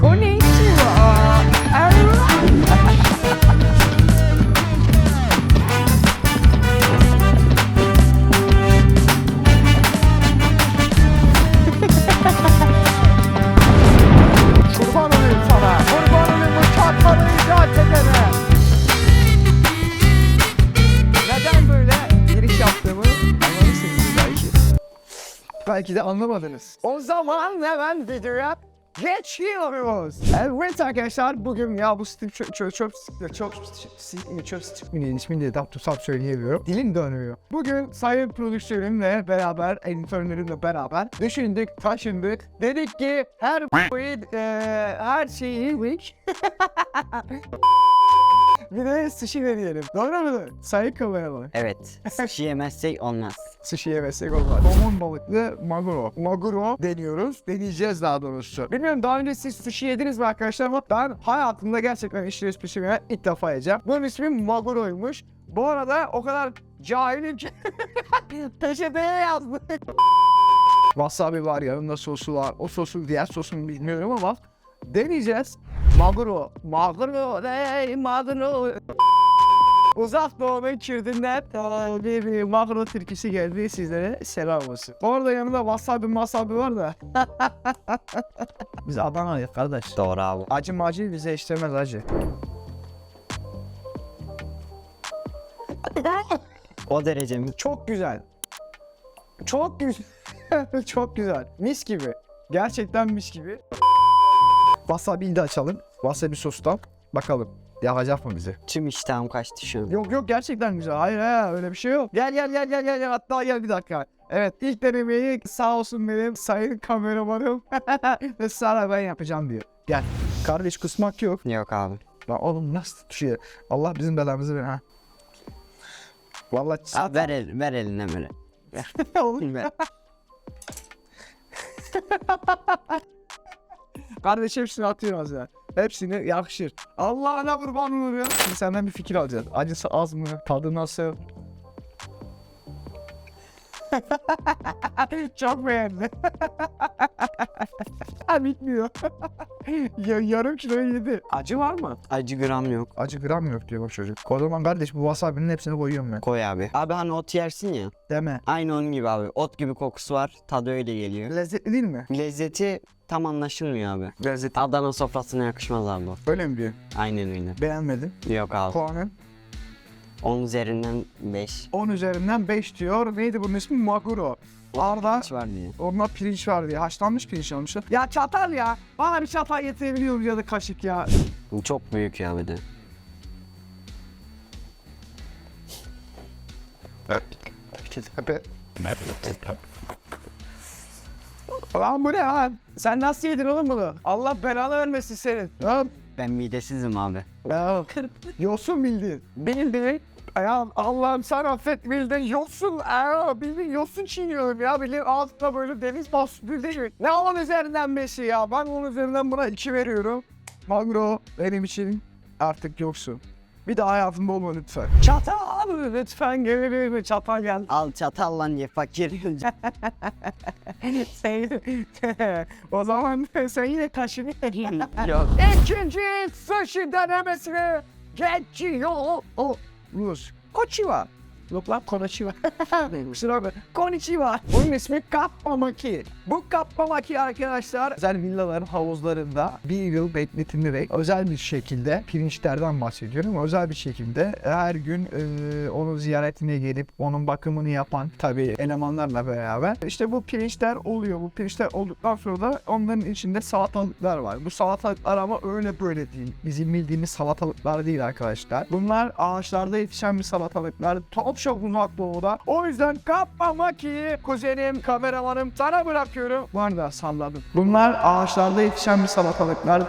Konnichiwa. Kurban olayım sana. Kurban olayım bu çatmanı icat edene. Neden böyle giriş yaptığımı anlamışsınız belki. Belki de anlamadınız. O zaman hemen videoya geçiyoruz. Evet arkadaşlar bugün ya bu Steve çöp çöp çöp çöp çöp çöp çöp ismini de tam söyleyemiyorum. Dilim dönüyor. Bugün sayın prodüktörümle beraber, editörlerimle beraber düşündük, taşındık. Dedik ki her eee her şeyi yedik. Bir de sushi deneyelim. Doğru mu? Sayın kameraman. Evet. Sushi yemezsek olmaz. Sushi yemesek olmaz. Somon balıklı maguro. Maguro deniyoruz. Deneyeceğiz daha doğrusu. Bilmiyorum daha önce siz sushi yediniz mi arkadaşlar ama ben hayatımda gerçekten işleri pişirmeye ilk defa yiyeceğim. Bunun ismi maguroymuş. Bu arada o kadar cahilim ki peçeteye yazmış. Wasabi var yanında sosu var. O sosun diğer sosunu bilmiyorum ama deneyeceğiz. Maguro. Maguro. Hey maguro. Uzak Doğu'nun Kürdünden eee, bir, bir magro türküsü geldi sizlere selam olsun. Orada yanında wasabi masabi var da. Biz Adana'yız kardeş. Doğru abi. Acı macı bize işlemez acı. O derece mi? Çok güzel. Çok güzel. Çok güzel. Mis gibi. Gerçekten mis gibi. Wasabi'yi de açalım. Wasabi sostan. Bakalım. Yakacak mı bizi? Tüm iştahım kaçtı şu. Yok yok gerçekten güzel. Hayır hayır öyle bir şey yok. Gel gel gel gel gel hatta gel bir dakika. Evet ilk denemeyi sağ olsun benim sayın kameramanım ve sana ben yapacağım diyor. Gel. Kardeş kusmak yok. Yok abi. Lan oğlum nasıl tutuşuyor? Allah bizim belamızı ver ha. Vallahi Abi ver, el, ver eline böyle. oğlum. Ver. Kardeş hepsini atıyorum az ya. Hepsini yakışır. Allah'ına kurban olur. Şimdi senden bir fikir alacağız. Acısı az mı? Tadı nasıl? Çok beğendi. ha bitmiyor. ya, yarım kilo yedi. Acı var mı? Acı gram yok. Acı gram yok diyor bak çocuk. O zaman kardeş bu wasabi'nin hepsini koyuyorum ben. Koy abi. Abi hani ot yersin ya. Deme. Aynı onun gibi abi. Ot gibi kokusu var. Tadı öyle geliyor. Lezzetli değil mi? Lezzeti tam anlaşılmıyor abi. Lezzetli. Adana sofrasına yakışmaz abi bu. Öyle mi diyor? Aynen öyle. Beğenmedim. Yok abi. Puanın 10 üzerinden 5. 10 üzerinden 5 diyor. Neydi bunun ismi? Maguro. Arda Kaç var diye. Onunla pirinç var diye. Haşlanmış pirinç almışlar. Ya çatal ya. Bana bir çatal getirebiliyor ya da kaşık ya. Bu çok büyük ya bir de. Lan bu ne lan? Sen nasıl yedin oğlum bunu? Allah belanı vermesin senin. Lan. Ben midesizim abi. Ya. Yosun bildin. Bildin. Ya Allah'ım sen affet bildin. Yosun. Aa, bildin yosun çiğniyorum ya. Bildin ağzına böyle deniz mahsulü bildin. Ne onun üzerinden beşi ya. Ben onun üzerinden buna iki veriyorum. Magro benim için artık yoksun. Bir daha hayatımda olma lütfen. Çatal lütfen gelebilir mi? Çatal gel. Al çatalla ye fakir. O zaman sen yine taşını Yok. İkinci sushi denemesine geçiyor. O Rus. Yok lan konnichiwa. Kusura bakma. Konnichiwa. Bunun ismi Kappamaki. Bu Kappamaki arkadaşlar özel villaların havuzlarında bir yıl bekletilerek özel bir şekilde pirinçlerden bahsediyorum. Özel bir şekilde her gün e, onun ziyaretine gelip onun bakımını yapan tabii elemanlarla beraber işte bu pirinçler oluyor. Bu pirinçler olduktan sonra da onların içinde salatalıklar var. Bu salatalıklar ama öyle böyle değil. Bizim bildiğimiz salatalıklar değil arkadaşlar. Bunlar ağaçlarda yetişen bir salatalıklar. Çok çok uzak doğuda. O yüzden kapmamak ki kuzenim, kameramanım sana bırakıyorum. Bu arada salladım. Bunlar ağaçlarda yetişen bir salatalıklar.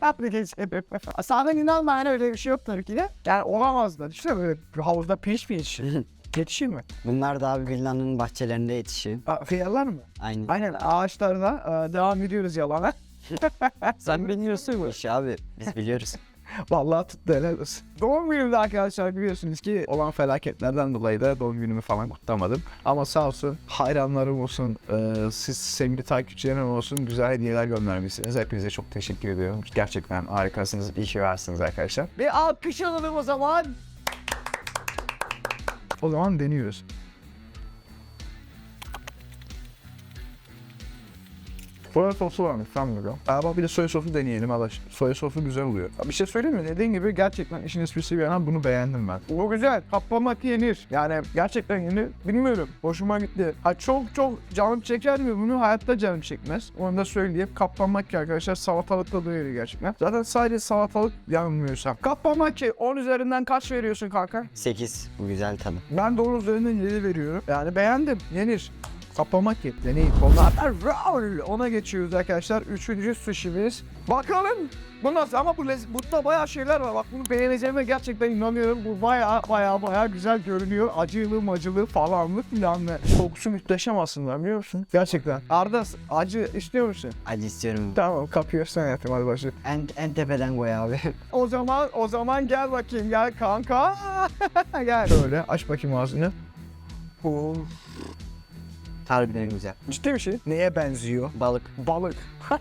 Hadi geçelim. Sağdan inanma yani öyle bir şey yok tabii ki de. Yani olamaz da. Düşünsene böyle havuzda pirinç mi yetişir? Mi? Bunlar da abi villanın bahçelerinde yetişiyor. Aa, Hıyarlar mı? Aynen. Aynen ağaçlarda e, devam ediyoruz yalana. Sen biliyorsun bu işi abi. Biz biliyoruz. Vallahi tuttu helal olsun. Doğum günümde arkadaşlar biliyorsunuz ki olan felaketlerden dolayı da doğum günümü falan kutlamadım. Ama sağ olsun hayranlarım olsun, e, siz sevgili takipçilerim olsun güzel hediyeler göndermişsiniz. Hepinize çok teşekkür ediyorum. Gerçekten harikasınız. İyi ki varsınız arkadaşlar. Bir alkış alalım o zaman. O zaman deniyoruz. Soya sosu varmış sanmıyorum. Ama bir de soya sosu deneyelim arkadaş. Soya sosu güzel oluyor. Bir şey söyleyeyim mi? Dediğin gibi gerçekten işin esprisi bir yana bunu beğendim ben. Bu güzel. Kaplamak yenir. Yani gerçekten yenir. Bilmiyorum. Hoşuma gitti. Ha çok çok canım çeker mi bunu? Hayatta canım çekmez. Onu da söyleyeyim. Kaplamak ki arkadaşlar salatalıkla doyuyor gerçekten. Zaten sadece salatalık yanılmıyorsam. Kaplamak ki 10 üzerinden kaç veriyorsun kanka? 8 bu güzel tadı. Ben de onun üzerinden 7 veriyorum. Yani beğendim. Yenir. Kapamak. Deneyin. Onlardan roll. Ona geçiyoruz arkadaşlar. Üçüncü sushi'miz. Bakalım. Bu nasıl? Ama bu lez- bunda bayağı şeyler var. Bak bunu beğeneceğime gerçekten inanıyorum. Bu bayağı bayağı bayağı güzel görünüyor. Acılı macılı falanlı filanlı. Kokusu muhteşem aslında biliyor musun? Gerçekten. Arda acı istiyor musun? Acı istiyorum. Tamam kapıyorsun hayatım hadi başlayalım. En, en tepeden koy abi. O zaman o zaman gel bakayım gel kanka. gel. Şöyle aç bakayım ağzını. Oo. Harbiden güzel. Ciddi bir şey. Neye benziyor? Balık. Balık.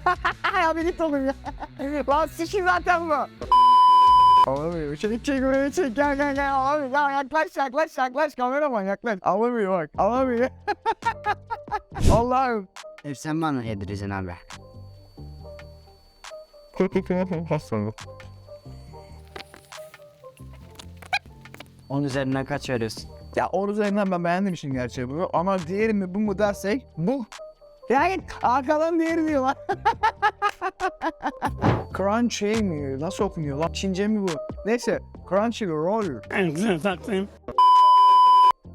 ya beni tanım ya. Lan sişi zaten bu. Alamıyor. Çek çek oraya çek. Gel gel gel. Alamıyor. Ya yaklaş yaklaş yaklaş. Kameraman yaklaş. Alamıyor bak. Alamıyor. Allah'ım. Hep sen bana yedireceksin abi. Hastalık. 10 üzerinden kaç veriyorsun? Ya onun üzerinden ben beğendim işin gerçeği bunu. Ama diğeri mi bu mu dersek bu. Yani arkadan diğeri diyor lan. Crunchy mi? Nasıl okunuyor lan? Çince mi bu? Neyse. Crunchy roll.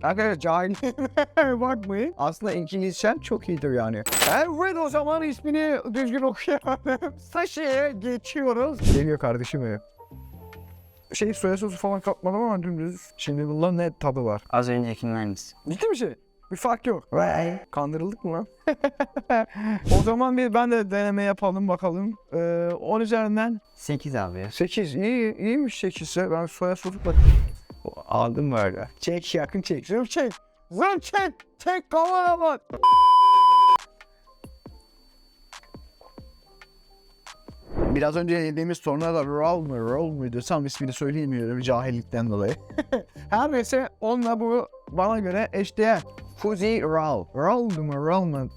Arkadaşlar cahilliğime bakmayın. Aslında İngilizcem çok iyidir yani. Evet o zaman ismini düzgün okuyamadım. Sashi'ye geçiyoruz. Geliyor kardeşim benim. Şey soya sosu falan katmadım ama dümdüz. Şimdi bunların ne tadı var? Az öncekinden aynısı. Ciddi bir şey. Bir fark yok. Vay. Kandırıldık mı lan? o zaman bir ben de deneme yapalım bakalım. Ee, 10 üzerinden 8 abi ya. 8. İyi, iyiymiş 8 ise. Ben soya sosu bak. Aldım böyle. Çek yakın çek. Zoom çek. Zoom çek. Çek kameraman. Biraz önce yediğimiz sonra da roll mu roll muydu tam ismini söyleyemiyorum cahillikten dolayı. Her neyse onunla bu bana göre eşdeğer. Fuzi roll. Roll mu roll mu?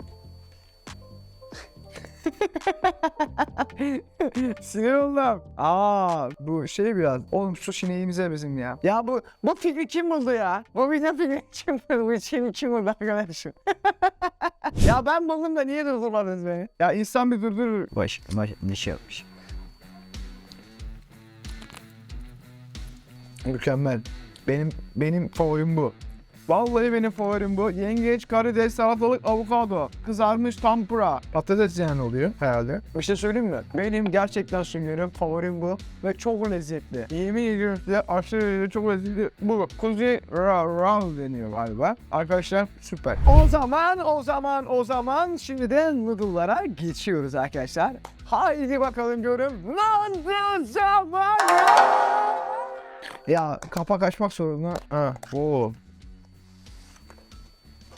Sinir oldum. Aa bu şey biraz. Oğlum sushi neyimize bizim ya. Ya bu bu fikri kim buldu ya? Bu bize fikri kim buldu? Bu işin kim buldu arkadaşım? ya ben buldum da niye durdurmadınız beni? Ya insan bir durdurur. Baş, baş, ne şey yapmış. Mükemmel. Benim benim favorim bu. Vallahi benim favorim bu. Yengeç, karides, salatalık, avokado, kızarmış tempura. Patates yani oluyor herhalde. Bir şey söyleyeyim mi? Benim gerçekten söylüyorum favorim bu ve çok lezzetli. Yemin ediyorum size aşırı derecede çok lezzetli. Bu kuzi ra ra deniyor galiba. Arkadaşlar süper. O zaman o zaman o zaman şimdi de noodle'lara geçiyoruz arkadaşlar. Haydi bakalım görün. Noodle zamanı. Ya kapak açmak zorunda. Ha, oo.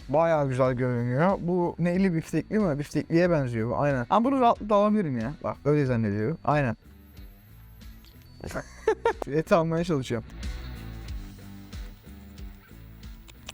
Bayağı güzel görünüyor. Bu neyli biftekli mi? Biftekliye benziyor bu aynen. Ama bunu rahatlıkla alabilirim ya. Bak öyle zannediyorum. Aynen. Eti almaya çalışıyorum.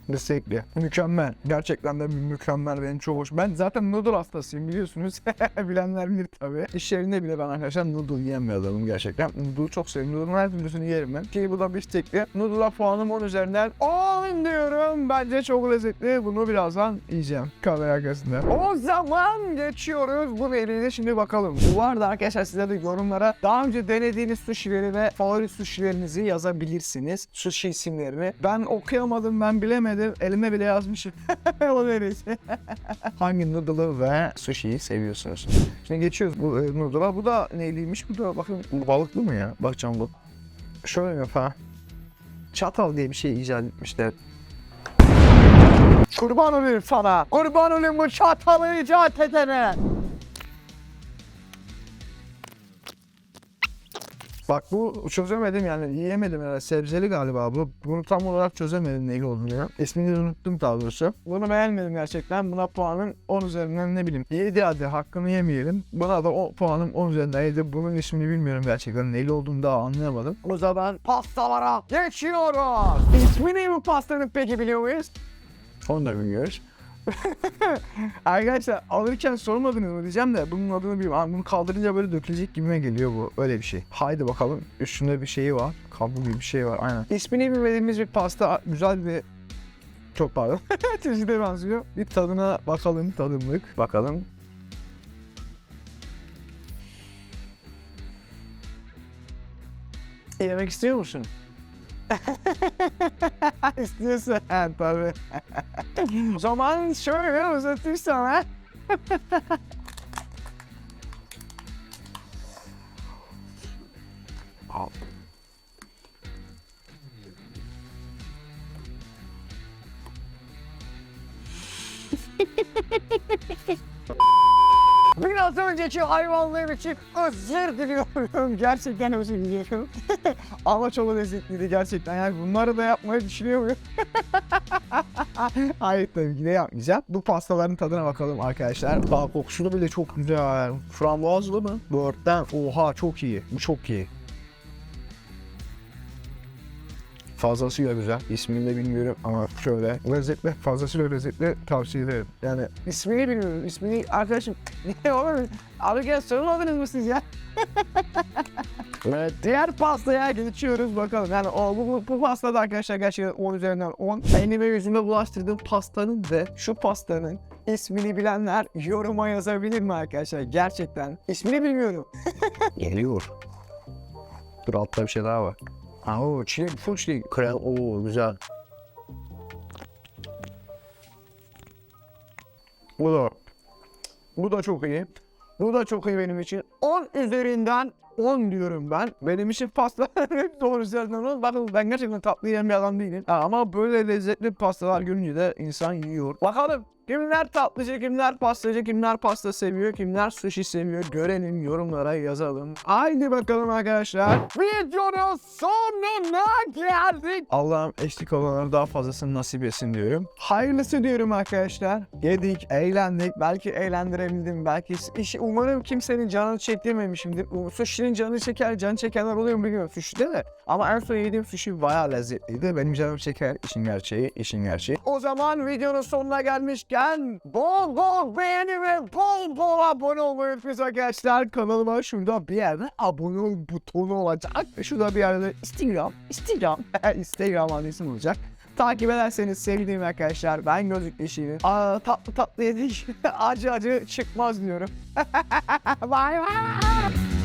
Destekli. Mükemmel. Gerçekten de mükemmel. Benim çok hoş. Ben zaten noodle hastasıyım biliyorsunuz. Bilenler bilir tabii. İş yerinde bile ben arkadaşlar noodle yiyen bir adamım gerçekten. Noodle'u çok seviyorum. Noodle'un her türlüsünü yerim ben. Ki bu da biftekli. Noodle'a puanım 10 üzerinden 10 diyorum. Bence çok lezzetli. Bunu birazdan yiyeceğim. Kamera arkasında. O zaman geçiyoruz bu veriyle şimdi bakalım. Bu arada arkadaşlar size de yorumlara daha önce denediğiniz sushi'leri ve favori sushi'lerinizi yazabilirsiniz. Sushi isimlerini. Ben okuyamadım, ben bilemedim. Elime bile yazmışım. o derece. Hangi noodle'ı ve sushi'yi seviyorsunuz? Şimdi geçiyoruz bu e, noodle'a. Bu da neyliymiş? Bu da bakın balıklı mı ya? Bakacağım bu. Şöyle yap ha. Çatal diye bir şey icat etmişler. Kurban olayım sana. Kurban olayım bu çatalı icat edene. Bak bu çözemedim yani yiyemedim herhalde. Sebzeli galiba bu. Bunu tam olarak çözemedim neyi olduğunu ya. İsmini unuttum daha doğrusu. Bunu beğenmedim gerçekten. Buna puanım 10 üzerinden ne bileyim. 7 hadi hakkını yemeyelim. Buna da o puanım 10 üzerinden 7. Bunun ismini bilmiyorum gerçekten. Neyle olduğunu daha anlayamadım. O zaman pastalara geçiyoruz. İsmi bu pastanın peki biliyor muyuz? Onu da bilmiyoruz. Arkadaşlar alırken sormadınız mı diyeceğim de bunun adını bilmiyorum. Bunu kaldırınca böyle dökülecek gibime geliyor bu. Öyle bir şey. Haydi bakalım. Üstünde bir şeyi var. Kablo gibi bir şey var. Aynen. İsmini bilmediğimiz bir pasta. Güzel bir... Çok pardon. Çeşide benziyor. Bir tadına bakalım. Tadımlık. Bakalım. Yemek istiyor musun? İstiyorsan tabii. o zaman şöyle uzatırsam ha. Al. Biraz önceki hayvanlar için özür diliyorum. Gerçekten özür diliyorum. Ama çok lezzetliydi gerçekten. Yani bunları da yapmayı düşünüyor muyum? Hayır tabii ki de yapmayacağım. Bu pastaların tadına bakalım arkadaşlar. Daha kokusunu bile çok güzel. Frambuazlı mı? Böğürtlen. Oha çok iyi. Bu çok iyi. Fazlasıyla güzel. İsmini de bilmiyorum ama şöyle lezzetli, fazlasıyla lezzetli tavsiye ederim. Yani ismini bilmiyorum. İsmini arkadaşım ne olur? Abi gel sormadınız mı siz ya? Evet, diğer pastaya geçiyoruz bakalım. Yani o, bu, bu, bu pastada arkadaşlar gerçekten 10 üzerinden 10. Elime yüzüme bulaştırdığım pastanın ve şu pastanın ismini bilenler yoruma yazabilir mi arkadaşlar? Gerçekten. ismini bilmiyorum. Geliyor. Dur altta bir şey daha var. Ha o çilek full çilek. Krem o güzel. Bu da bu da çok iyi. Bu da çok iyi benim için. 10 üzerinden 10 diyorum ben. Benim için pasta hep doğru üzerinden 10. Bakın ben gerçekten tatlı yiyen bir adam değilim. Ama böyle lezzetli pastalar görünce de insan yiyor. Bakalım kimler tatlıcı, kimler pastacı, kimler pasta seviyor, kimler sushi seviyor görelim yorumlara yazalım. Haydi bakalım arkadaşlar. Videonun sonuna geldik. Allah'ım eşlik olanlara daha fazlasını nasip etsin diyorum. Hayırlısı diyorum arkadaşlar. Yedik, eğlendik. Belki eğlendirebildim. Belki iş, umarım kimsenin canını çektirmemişimdir. Um, Sushi'nin canı çeker, canı çekenler oluyor mu bilmiyorum sushi'de de. Ama en son yediğim sushi bayağı lezzetliydi. Benim canım çeker. işin gerçeği, işin gerçeği. O zaman videonun sonuna gelmişken bol bol beğeni ve bol bol abone olmayı unutmayın arkadaşlar. Kanalıma şurada bir yerde abone ol butonu olacak. Ve şurada bir yerde Instagram, Instagram, Instagram adresim olacak. Takip ederseniz sevdiğim arkadaşlar. Ben gözlük. Aa, tatlı tatlı yedik. acı acı çıkmaz diyorum. bye bye.